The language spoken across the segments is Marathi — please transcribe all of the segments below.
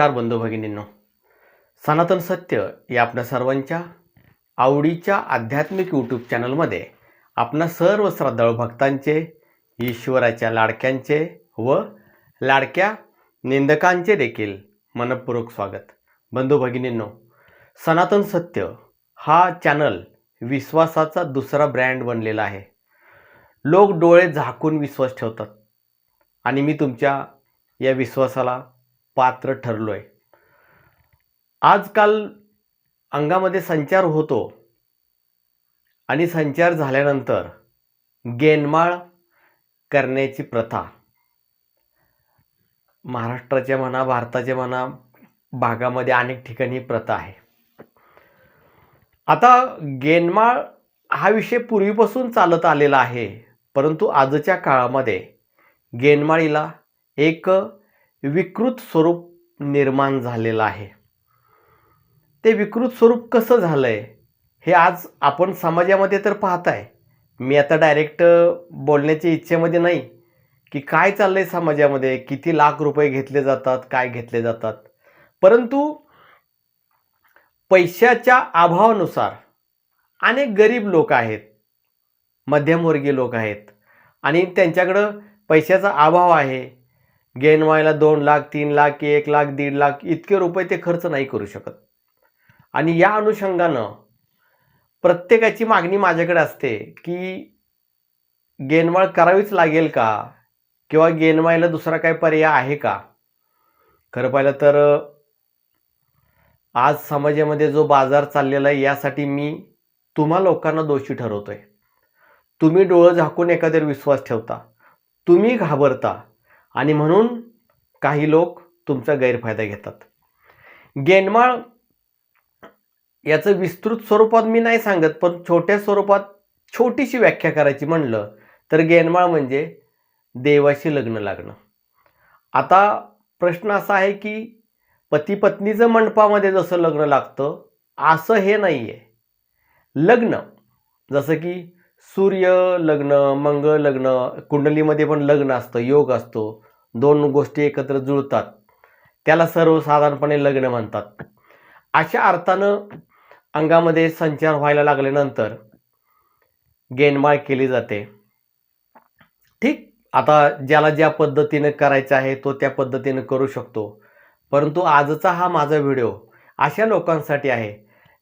नमस्कार बंधू भगिनींनो. सनातन सत्य या आपल्या सर्वांच्या आवडीच्या आध्यात्मिक यूट्यूब चॅनलमध्ये आपणा सर्व श्रद्धाळू भक्तांचे ईश्वराच्या लाडक्यांचे व लाडक्या निंदकांचे देखील मनपूर्वक स्वागत. बंधू भगिनींनो सनातन सत्य हा चॅनल विश्वासाचा दुसरा ब्रँड बनलेला आहे. लोक डोळे झाकून विश्वास ठेवतात. आणि मी तुमच्या या विश्वासाला पात्र ठरलो आहे आजकाल अंगामध्ये संचार होतो आणि संचार झाल्यानंतर गेनमाळ करण्याची प्रथा. महाराष्ट्राच्या म्हणा भारताच्या म्हणा भागामध्ये अनेक ठिकाणी प्रथा आहे. आता गेनमाळ हा विषय पूर्वीपासून चालत आलेला आहे परंतु आजच्या काळामध्ये गेनमाळीला एक विकृत स्वरूप निर्माण झालेलं आहे. ते विकृत स्वरूप कसं झालं आहे हे आज आपण समाजामध्ये तर पाहताय. मी आता डायरेक्ट बोलण्याच्या इच्छेमध्ये नाही की काय चाललं आहे समाजामध्ये किती लाख रुपये घेतले जातात काय घेतले जातात. परंतु पैशाच्या अभावानुसार अनेक गरीब लोक आहेत मध्यमवर्गीय लोक आहेत आणि त्यांच्याकडं पैशाचा अभाव आहे. गेन व्हायला दोन लाख तीन लाख एक लाख दीड लाख इतके रुपये ते खर्च नाही करू शकत. आणि या अनुषंगानं प्रत्येकाची मागणी माझ्याकडे असते की गेनवाळ करावीच लागेल का? किंवा गेनवायला दुसरा काही पर्याय आहे का? खरं पाहिलं तर आज समाजामध्ये जो बाजार चाललेला आहे यासाठी मी तुम्हा लोकांना दोषी ठरवतोय. तुम्ही डोळं झाकून एखाद्यावर विश्वास ठेवता. तुम्ही घाबरता. आणि म्हणून काही लोक तुमचा गैरफायदा घेतात. गेनमाळ याचं विस्तृत स्वरूपात मी नाही सांगत पण छोट्या स्वरूपात छोटीशी व्याख्या करायची म्हणलं तर गेंडमाळ म्हणजे देवाशी लग्न लागणं. आता प्रश्न असा आहे की पती पत्नीचं मंडपामध्ये जसं लग्न लागतं असं हे नाही आहे लग्न जसं की सूर्य लग्न मंगळ लग्न कुंडलीमध्ये पण लग्न असतं योग असतो. दोन गोष्टी एकत्र जुळतात. त्याला सर्वसाधारणपणे लग्न म्हणतात. अशा अर्थानं अंगामध्ये संचार व्हायला लागल्यानंतर गेनमाळ केली जाते. ठीक आता ज्याला ज्या पद्धतीनं करायचं आहे तो त्या पद्धतीनं करू शकतो. परंतु आजचा हा माझा व्हिडिओ अशा लोकांसाठी आहे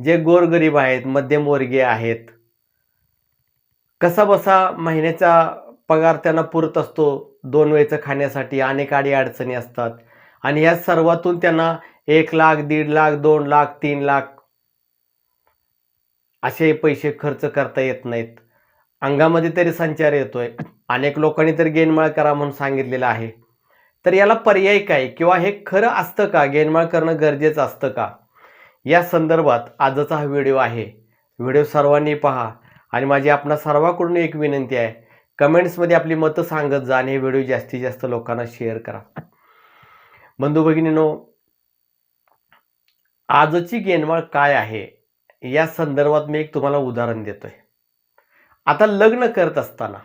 जे गोरगरीब आहेत मध्यमवर्गीय आहेत कसा बसा महिन्याचा पगार त्यांना पुरत असतो? दोन वेळचं खाण्यासाठी अनेक आडी अडचणी असतात. आणि या सर्वातून त्यांना एक लाख दीड लाख दोन लाख तीन लाख असे पैसे खर्च करता येत नाहीत. अंगामध्ये तरी संचार येतोय. अनेक लोकांनी तर गेनमाळ करा म्हणून सांगितलेलं आहे. तर याला पर्याय काय किंवा हे खरं असतं का? गेनमाळ करणं गरजेचं असतं का? या संदर्भात आजचा हा व्हिडिओ आहे. व्हिडिओ सर्वांनी पहा. आणि माझी आपणा सर्वांकडून एक विनंती आहे कमेंट्समध्ये आपली मतं सांगत जा आणि हे व्हिडिओ जास्तीत जास्त लोकांना शेअर करा. बंधू भगिनीनो आजची गेनमाळ काय आहे? या संदर्भात मी एक तुम्हाला उदाहरण देतोय. आता लग्न करत असताना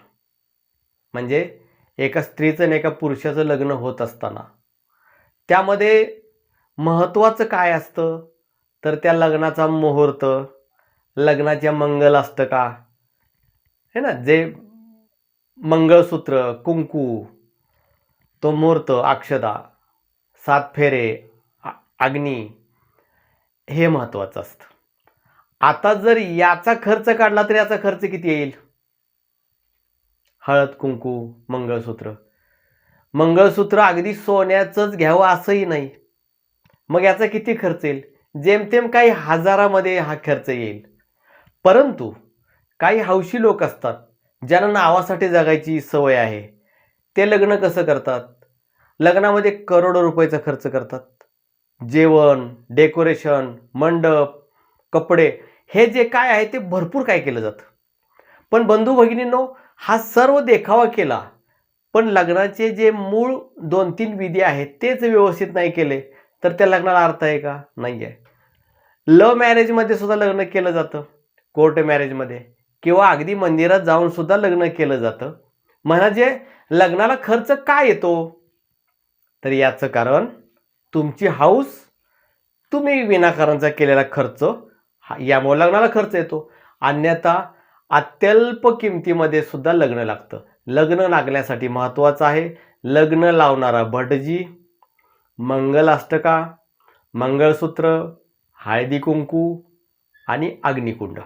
म्हणजे एका स्त्रीचं आणि एका पुरुषाचं लग्न होत असताना त्यामध्ये महत्त्वाचं काय असतं? तर त्या लग्नाचा मुहूर्त लग्नाच्या मंगल असतं का? है ना? जे मंगळसूत्र कुंकू तो मुहूर्त अक्षदा सात फेरे अग्नी हे महत्त्वाचं असतं. आता जर याचा खर्च काढला तर याचा खर्च किती येईल? हळद कुंकू मंगळसूत्र. मंगळसूत्र अगदी सोन्याचंच घ्यावं असंही नाही. मग याचा किती खर्च येईल? जेमतेम काही हजारामध्ये हा खर्च येईल. परंतु काही हौशी लोक असतात ज्यांना नावासाठी जगायची सवय आहे. ते लग्न कसं करतात? लग्नामध्ये करोडो रुपयाचा खर्च करतात. जेवण डेकोरेशन मंडप कपडे हे जे काय आहे ते भरपूर काय केलं जातं. पण बंधू भगिनींनो हा सर्व देखावा केला पण लग्नाचे जे मूळ दोन तीन विधी आहेत तेच व्यवस्थित नाही केले तर त्या लग्नाला अर्थ आहे का? नाही आहे लव्ह मॅरेजमध्ये सुद्धा लग्न केलं जातं. कोर्ट मॅरेजमध्ये किंवा अगदी मंदिरात जाऊन सुद्धा लग्न केलं जातं. म्हणजे लग्नाला खर्च काय येतो? तर याचं कारण तुमची हाऊस तुम्ही विनाकारणचा केलेला खर्च हा यामुळे लग्नाला खर्च येतो. अन्यथा अत्यल्प किमतीमध्ये सुद्धा लग्न लागतं. लग्न लागण्यासाठी महत्त्वाचं आहे लग्न लावणारा भटजी मंगलाष्टका मंगळसूत्र हळदी कुंकू आणि अग्निकुंड.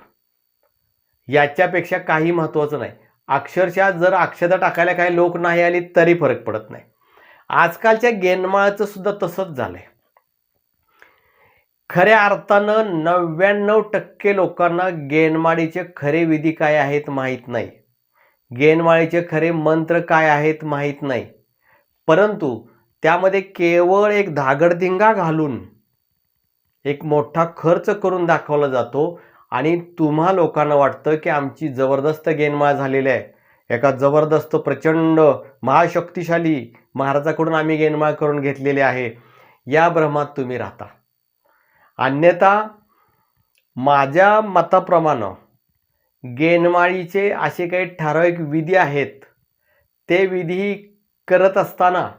याच्यापेक्षा काही महत्त्वाचं नाही. अक्षरशः जर अक्षता टाकायला काही लोक नाही आली तरी फरक पडत नाही. आजकालच्या गेनमाळाचं सुद्धा तसंच झालंय. खऱ्या अर्थानं नव्याण्णव टक्के लोकांना गेनमाळीचे खरे विधी काय आहेत माहीत नाही. गेनमाळीचे खरे मंत्र काय आहेत माहीत नाही. परंतु त्यामध्ये केवळ एक धागडधिंगा घालून एक मोठा खर्च करून दाखवला जातो आणि तुम्हा लोकांना वाटतं की आमची जबरदस्त गेनमाळ झालेली आहे. एका जबरदस्त प्रचंड महाशक्तिशाली महाराजाकडून आम्ही गेनमाळ करून घेतलेली आहे. या भ्रमात तुम्ही राहता. अन्यथा माझ्या मताप्रमाणे गेनमाळीचे असे काही ठराविक विधी आहेत. ते विधी करत असताना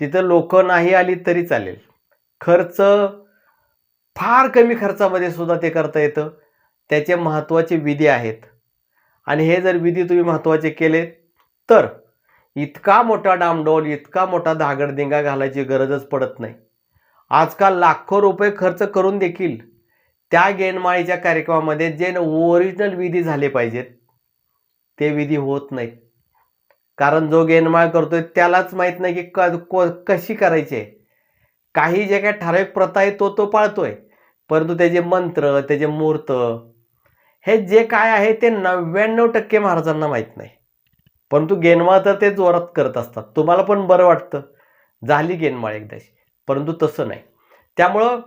तिथं लोक नाही आली तरी चालेल. खर्च फार कमी खर्चामध्ये सुद्धा ते करता येतं. त्याचे महत्त्वाचे विधी आहेत. आणि हे जर विधी तुम्ही महत्त्वाचे केले तर इतका मोठा डामडोल इतका मोठा धागडदिंगा घालायची गरजच पडत नाही. आजकाल लाखो रुपये खर्च करून देखील त्या गेनमाळीच्या कार्यक्रमामध्ये जे ओरिजिनल विधी झाले पाहिजेत ते विधी होत नाहीत. कारण जो गेनमाळ करतोय त्यालाच माहीत नाही की क को- कशी करायची. आहे काही जे काही ठराविक प्रथा आहे तो तो पाळतोय. परंतु त्याचे मंत्र त्याचे मुहूर्त हे जे काय आहे ते नव्याण्णव टक्के महाराजांना माहीत नाही. परंतु गेनमाळ तर ते जोरात करत असतात. तुम्हाला पण बरं वाटतं. झाली गेनमाळ एकदाशी. परंतु तसं नाही. त्यामुळं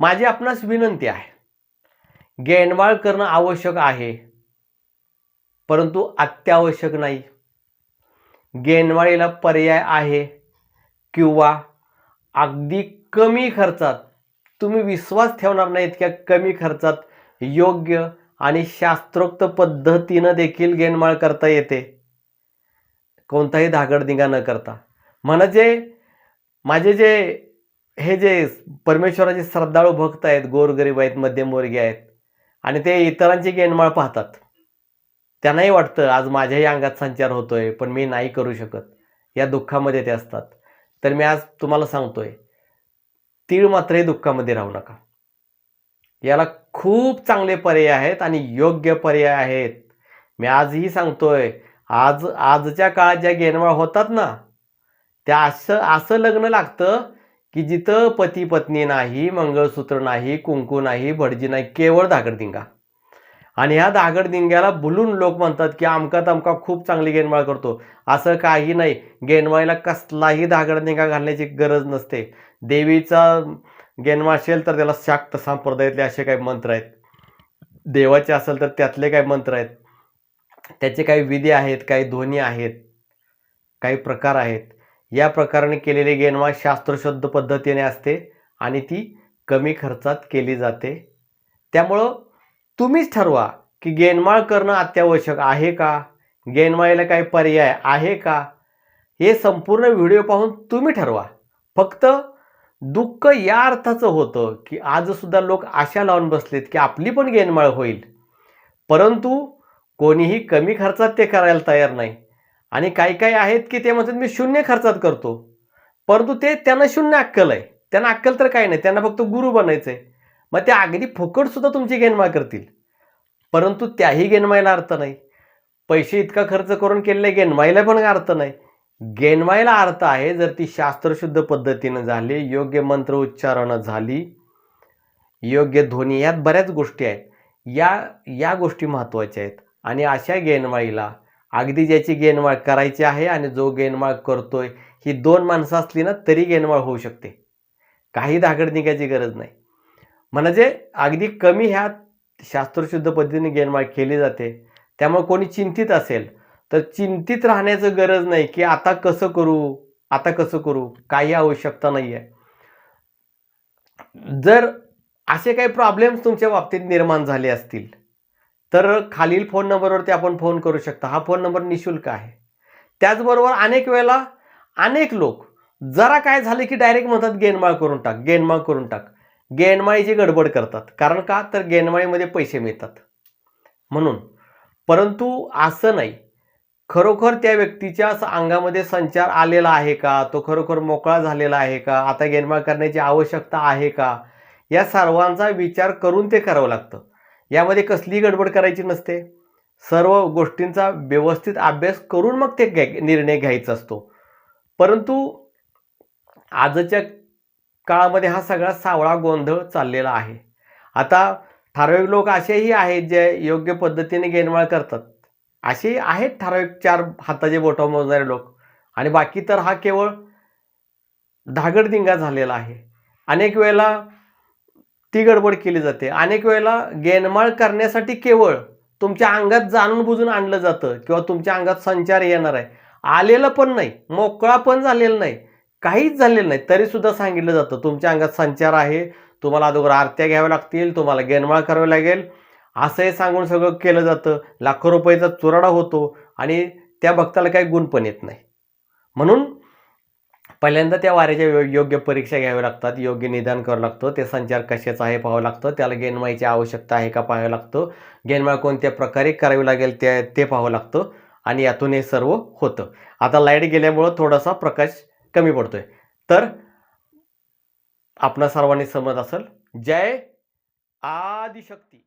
माझी आपणास विनंती आहे. गेनमाळ करणं आवश्यक आहे. परंतु अत्यावश्यक नाही. गेनवाळीला पर्याय आहे किंवा अगदी कमी खर्चात तुम्ही विश्वास ठेवणार नाही इतक्या कमी खर्चात योग्य आणि शास्त्रोक्त पद्धतीनं देखील गेनमाळ करता येते. कोणताही धागडधिंगा न करता. म्हणजे माझे जे हे जे परमेश्वराचे श्रद्धाळू भक्त आहेत गोरगरीब आहेत मध्यमवर्गीय आहेत आणि ते इतरांची गेनमाळ पाहतात. त्यांनाही वाटतं आज माझ्याही अंगात संचार होतोय पण मी नाही करू शकत. या दुःखामध्ये ते असतात. तर मी आज तुम्हाला सांगतोय तीळ मात्रही दुःखामध्ये राहू नका. याला खूप चांगले पर्याय आहेत आणि योग्य पर्याय आहेत. मी आजही सांगतोय आज आजच्या काळात ज्या गेनवाळ होतात ना त्या असं असं लग्न लागतं की जिथं पती पत्नी नाही मंगळसूत्र नाही कुंकू नाही भटजी नाही केवळ धागडदिंगा आणि ह्या धागडदिंग्याला भुलून लोक म्हणतात की अमका तमका खूप चांगली गेनमाळ करतो. असं काही नाही. गेनमाळीला कसलाही धागडदिंगा घालण्याची गरज नसते. देवीचा गेनवा असेल तर त्याला शाक्त संप्रदायातले असे काही मंत्र आहेत. देवाचे असेल तर त्यातले काही मंत्र आहेत. त्याचे काही विधी आहेत काही ध्वनी आहेत काही प्रकार आहेत. या प्रकाराने केलेली गेनवा शास्त्रशुद्ध पद्धतीने असते आणि ती कमी खर्चात केली जाते. त्यामुळं तुम्हीच ठरवा की गेनमाळ करणं अत्यावश्यक आहे का? गेनमाळीला काही पर्याय आहे का? हे संपूर्ण व्हिडिओ पाहून तुम्ही ठरवा. फक्त दुःख या अर्थाचं होतं की आजसुद्धा लोक आशा लावून बसलेत की आपली पण गेनमाळ होईल. परंतु कोणीही कमी खर्चात ते करायला तयार नाही. आणि काही काही आहेत की ते म्हणतात मी शून्य खर्चात करतो. परंतु ते त्यांना शून्य अक्कल आहे. त्यांना अक्कल तर काही नाही. त्यांना फक्त गुरु बनायचं आहे मग ते अगदी फुकटसुद्धा तुमची गेनमाळ करतील. परंतु त्याही गेनमायला अर्थ नाही. पैसे इतका खर्च करून केलेल्या गेनमाईला पण अर्थ नाही. गेनवायला अर्थ आहे जर ती शास्त्रशुद्ध पद्धतीनं झाली योग्य मंत्र उच्चारणं झाली योग्य ध्वनी यात बऱ्याच गोष्टी आहेत. या या गोष्टी महत्त्वाच्या आहेत. आणि अशा गेनवाळीला अगदी ज्याची गेनवाळ करायची आहे आणि जो गेनवाळ करतोय ही दोन माणसं असली ना तरी गेनवाळ होऊ शकते. काही धागड निघायची गरज नाही. म्हणजे अगदी कमी ह्या शास्त्रशुद्ध पद्धतीने गेनवाळ केली जाते त्यामुळे कोणी चिंतित असेल तर चिंतित राहण्याचं गरज नाही की आता कसं करू आता कसं करू काही आवश्यकता नाही आहे जर असे काही प्रॉब्लेम्स तुमच्या बाबतीत निर्माण झाले असतील तर खालील फोन नंबरवरती आपण फोन करू शकता. हा फोन नंबर निशुल्क आहे. त्याचबरोबर अनेक वेळेला अनेक लोक जरा काय झालं की डायरेक्ट म्हणतात गेनमाळ करून टाक गेनमाळ करून टाक. गेनमाळीची गडबड करतात. कारण का? तर गेनमाळीमध्ये पैसे मिळतात. म्हणून परंतु असं नाही. खरोखर त्या व्यक्तीच्या अंगामध्ये संचार आलेला आहे का? तो खरोखर मोकळा झालेला आहे का? आता गेनमाळ करण्याची आवश्यकता आहे का? या सर्वांचा विचार करून ते करावं लागतं. यामध्ये कसलीही गडबड करायची नसते. सर्व गोष्टींचा व्यवस्थित अभ्यास करून मग ते निर्णय घ्यायचा असतो. परंतु आजच्या काळामध्ये हा सगळा सावळा गोंधळ चाललेला आहे. आता ठराविक लोक असेही आहेत जे योग्य पद्धतीने गेनमाळ करतात. असे आहेत ठराविक चार हाताचे बोटं मोजणारे लोक. आणि बाकी तर हा केवळ धागडदिंगा झालेला आहे. अनेक वेळेला ती गडबड केली जाते. अनेक वेळेला गेनमाळ करण्यासाठी केवळ तुमच्या अंगात जाणून बुजून आणलं जातं किंवा तुमच्या अंगात संचार येणार आहे. आलेलं पण नाही मोकळा पण झालेला नाही काहीच झालेलं नाही तरीसुद्धा सांगितलं जातं. तुमच्या अंगात संचार आहे तुम्हाला अगोदर आरत्या घ्याव्या लागतील तुम्हाला गेनमाळ करावी लागेल असं हे सांगून सगळं केलं जातं. लाखो रुपयाचा चुराडा होतो आणि त्या भक्ताला काही गुण पण येत नाही. म्हणून पहिल्यांदा त्या वाऱ्याच्या योग्य परीक्षा घ्याव्या लागतात योग्य निदान करावं लागतं ते संचार कशाचा आहे पाहावं लागतं त्याला गेनमायची आवश्यकता आहे का पाहावं लागतं गेनमाय कोणत्या प्रकारे करावी लागेल ते ते पाहावं लागतं आणि यातून हे सर्व होतं. आता लाइट गेल्यामुळं थोडासा प्रकाश कमी पडतोय. तर आपणा सर्वांनी समज असेल. जय आदिशक्ती.